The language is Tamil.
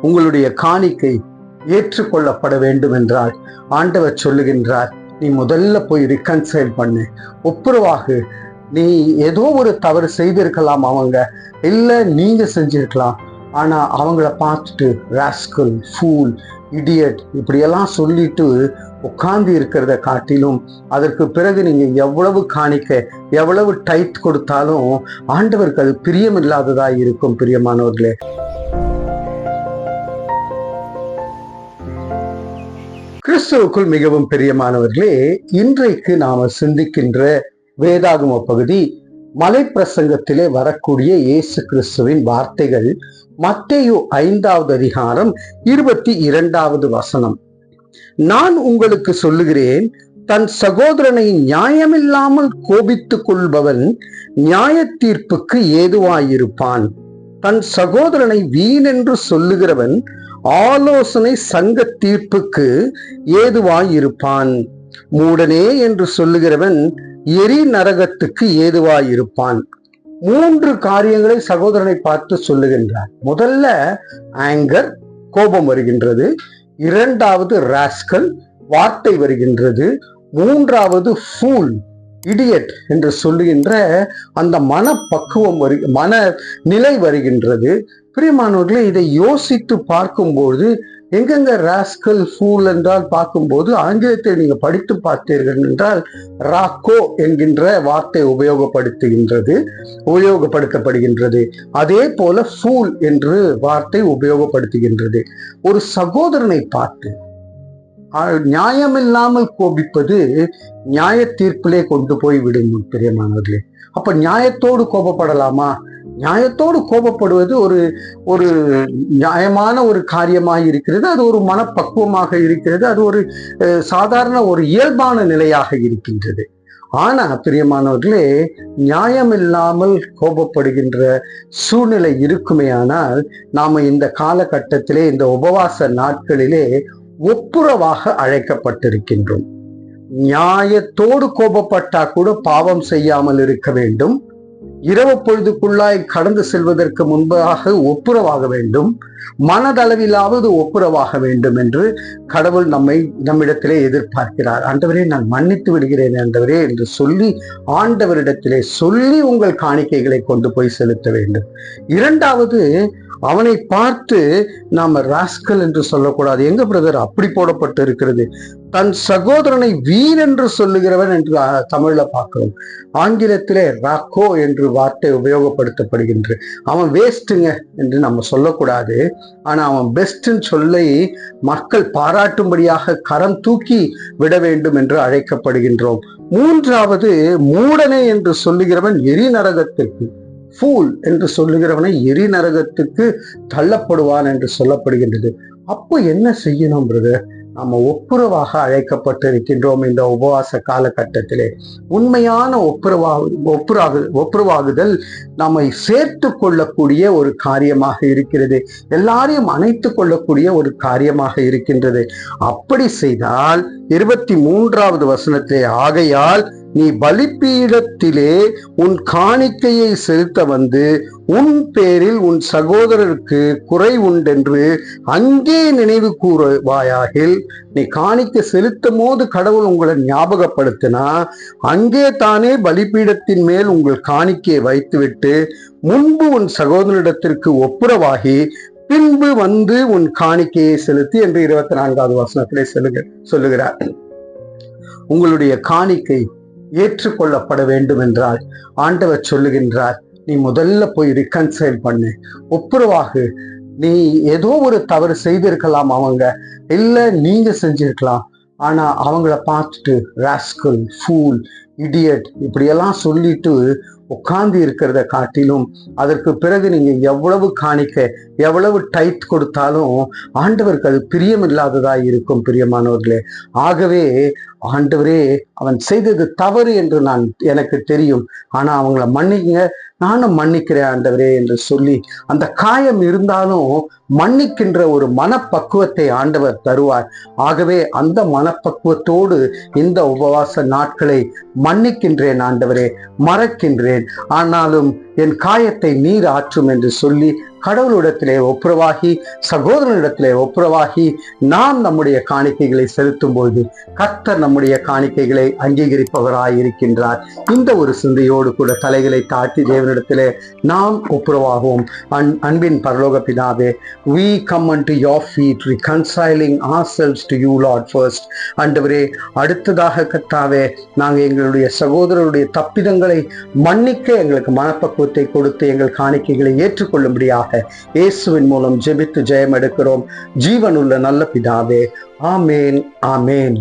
உங்களுடைய காணிக்கை ஏற்றுக்கொள்ளப்பட வேண்டும் என்றால் ஆண்டவர் சொல்லுகின்றார் நீ முதல்ல போய் ரிகன்சைல் பண்ணு. ஒப்புரவாகு. நீ ஏதோ ஒரு தவறு செய்திருக்கலாம் அவங்க. இல்ல நீங்க செஞ்சிருக்கலாம். ஆனா அவங்கள பார்த்துட்டு ராஸ்கல் ஃபூல் இடியட் இப்படியெல்லாம் சொல்லிட்டு உட்கார்ந்து இருக்கிறத காட்டிலும் அதற்கு பிறகு நீங்க எவ்வளவு காணிக்க எவ்வளவு டைட் கொடுத்தாலும் ஆண்டவருக்கு அது பிரியமில்லாததா இருக்கும் பிரியமானவர்களே. கிறிஸ்துவுக்குள் மிகவும் பிரியமானவர்களே இன்றைக்கு நாம சிந்திக்கின்ற வேதாகம பகுதி மலை பிரசங்கத்திலே வரக்கூடிய இயேசு கிறிஸ்துவின் வார்த்தைகள் மத்தேயு ஐந்தாவது அதிகாரம் இருபத்தி இரண்டாவது வசனம். நான் உங்களுக்கு சொல்லுகிறேன் தன் சகோதரனை நியாயமில்லாமல் கோபித்துக் கொள்பவன் நியாய தீர்ப்புக்கு ஏதுவாயிருப்பான். தன் சகோதரனை வீணென்று சொல்லுகிறவன் ஆலோசனை சங்க தீர்ப்புக்கு ஏதுவாயிருப்பான் மூடனே என்று சொல்லுகிறவன் எரி நரகத்துக்கு ஏதுவாயிருப்பான் மூன்று காரியங்களை சகோதரனை பார்த்து சொல்லுகின்றார் முதல்ல ஆங்கர் கோபம் வருகின்றது. இரண்டாவது ராஸ்கல் வார்த்தை வருகின்றது. மூன்றாவது ஃபூல் இடியட் என்று சொல்லுகின்ற அந்த மனப்பக்குவம் வரு மன நிலை வருகின்றது. பிரியமானவர்களே இதை யோசித்து பார்க்கும்போது எங்கெங்க ராஸ்கல் ஃபூல் என்றால் பார்க்கும்போது ஆங்கிலத்தை நீங்க படித்து பார்த்தீர்கள் என்றால் ராக்கோ என்கின்ற வார்த்தை உபயோகப்படுத்துகின்றது உபயோகப்படுத்தப்படுகின்றது. அதே போல ஃபூல் என்று வார்த்தை உபயோகப்படுத்துகின்றது. ஒரு சகோதரனை பார்த்து நியாயம் நியாயமில்லாமல் கோபிப்பது நியாய தீர்ப்பிலே கொண்டு போய் விடும் பிரியமானவர்களே. அப்ப நியாயத்தோடு கோபப்படலாமா? நியாயத்தோடு கோபப்படுவது ஒரு ஒரு நியாயமான ஒரு காரியமாக இருக்கிறது அது ஒரு மனப்பக்குவமாக இருக்கிறது அது ஒரு அஹ், சாதாரண ஒரு இயல்பான நிலையாக இருக்கின்றது. ஆனா பிரியமானவர்களே நியாயமில்லாமல் கோபப்படுகின்ற சூழ்நிலை இருக்குமேயானால் நாம இந்த காலகட்டத்திலே இந்த உபவாச நாட்களிலே ஒப்புரவாக அழைக்கப்பட்டிருக்கின்றோம். நியாயத்தோடு கோபப்பட்டா கூட பாவம் செய்யாமல் இருக்க வேண்டும். இரவு பொழுதுக்குள்ளாய் கடந்து செல்வதற்கு முன்பாக ஒப்புரவாக வேண்டும். மனதளவிலாவது ஒப்புரவாக வேண்டும் என்று கடவுள் நம்மை நம்மிடத்திலே எதிர்பார்க்கிறார். ஆண்டவரே நான் மன்னித்து விடுகிறேன் ஆண்டவரே என்று சொல்லி ஆண்டவரிடத்திலே சொல்லி உங்கள் காணிக்கைகளை கொண்டு போய் செலுத்த வேண்டும். இரண்டாவது அவனை பார்த்து நாம ராஸ்கல் என்று சொல்லக்கூடாது. எங்க பிரதர் அப்படி போடப்பட்டு இருக்கிறது. தன் சகோதரனை வீர் என்று சொல்லுகிறவன் என்று தமிழ்ல பார்க்கிறோம். ஆங்கிலத்திலே ராக்கோ என்று வார்த்தை உபயோகப்படுத்தப்படுகின்ற. அவன் வேஸ்ட்டுங்க என்று நம்ம சொல்லக்கூடாது. ஆனா அவன் பெஸ்ட்ன்னு சொல்லி மக்கள் பாராட்டும்படியாக கரம் தூக்கி விட வேண்டும் என்று அழைக்கப்படுகின்றோம். மூன்றாவது மூடனே என்று சொல்லுகிறவன் எரி நரகத்திற்கு ஃபூல் என்று சொல்லுகிறவனை எரி நரகத்துக்கு தள்ளப்படுவான் என்று சொல்லப்படுகின்றது. அப்போ என்ன செய்யணும் பிரதர் நாம ஒப்புரவாக அழைக்கப்பட்டிருக்கின்றோம் இந்த உபவாச காலகட்டத்திலே. உண்மையான ஒப்புரவா ஒப்புராகு ஒப்புரவாகுதல் நம்மை சேர்த்து கொள்ளக்கூடிய ஒரு காரியமாக இருக்கிறது. எல்லாரையும் அணைத்து கொள்ளக்கூடிய ஒரு காரியமாக இருக்கின்றது. அப்படி செய்தால் இருபத்தி மூன்றாவது வசனத்திலே ஆகையால் நீ பலிப்பீடத்திலே உன் காணிக்கையை செலுத்த வந்து உன் பேரில் உன் சகோதரருக்கு குறை உண்டென்று அங்கே நினைவு கூறுவாயாகில் நீ காணிக்கை செலுத்தும் போது கடவுள் உங்களை ஞாபகப்படுத்தினா அங்கே தானே பலிப்பீடத்தின் மேல் உங்கள் காணிக்கையை வைத்துவிட்டு முன்பு உன் சகோதரனிடத்திற்கு ஒப்புரவாகி பின்பு வந்து உன் காணிக்கையை செலுத்தி என்று இருபத்தி நான்காவது வசனத்திலே சொல்லுக சொல்லுகிறார். உங்களுடைய காணிக்கை ஏற்றுக்கொள்ளப்பட வேண்டும் என்றால் ஆண்டவர் சொல்லுகின்றார் நீ முதல்ல போய் ரிகன்சைல் பண்ணு. ஒப்புரவாகு. நீ ஏதோ ஒரு தவறு செய்திருக்கலாம் அவங்க. இல்லை நீங்க செஞ்சிருக்கலாம். ஆனா அவங்கள பார்த்துட்டு ராஸ்கல் ஃபூல் இடியட் இப்படியெல்லாம் சொல்லிட்டு உட்கார்ந்து இருக்கிறத காட்டிலும் அதற்கு பிறகு நீங்க எவ்வளவு காணிக்க எவ்வளவு டைட் கொடுத்தாலும் ஆண்டவருக்கு அது பிரியமில்லாததா இருக்கும் பிரியமானவர்களே. ஆகவே ஆண்டவரே அவன் செய்தது தவறு என்று நான் எனக்கு தெரியும். ஆனா அவங்கள மன்னிக்க நானும் மன்னிக்கிறேன் ஆண்டவரே என்று சொல்லி அந்த காயம் இருந்தாலும் மன்னிக்கின்ற ஒரு மனப்பக்குவத்தை ஆண்டவர் தருவார். ஆகவே அந்த மனப்பக்குவத்தோடு இந்த உபவாச நாட்களை மன்னிக்கின்றேன் ஆண்டவரே மறக்கின்றேன். ஆனாலும் என் காயத்தை நீர் ஆற்றும் என்று சொல்லி கடவுளிடத்திலே ஒப்புரவாகி சகோதரனிடத்திலே ஒப்புரவாகி நாம் நம்முடைய காணிக்கைகளை செலுத்தும் போது கர்த்தர் நம்முடைய காணிக்கைகளை அங்கீகரிப்பவராய் இருக்கின்றார் இந்த ஒரு சிந்தையோடு கூட தலைகளை தாழ்த்தி தேவனிடத்திலே நாம் ஒப்புரவாகவும். அன் அன்பின் பரலோக பிதாவே we to your feet reconciling our selves to you Lord first அண்டவரே அடுத்ததாக கர்த்தாவே நாங்கள் எங்களுடைய சகோதரருடைய தப்பிதங்களை மன்னிக்க எங்களுக்கு மனப்பக்குவத்தை கொடுத்து எங்கள் காணிக்கைகளை ஏற்றுக்கொள்ளும்படியாக இயேசுவின் மூலம் ஜெபித்து ஜெயம் எடுக்கிறோம் ஜீவனுள்ள நல்ல பிதாவே ஆமேன் ஆமேன்.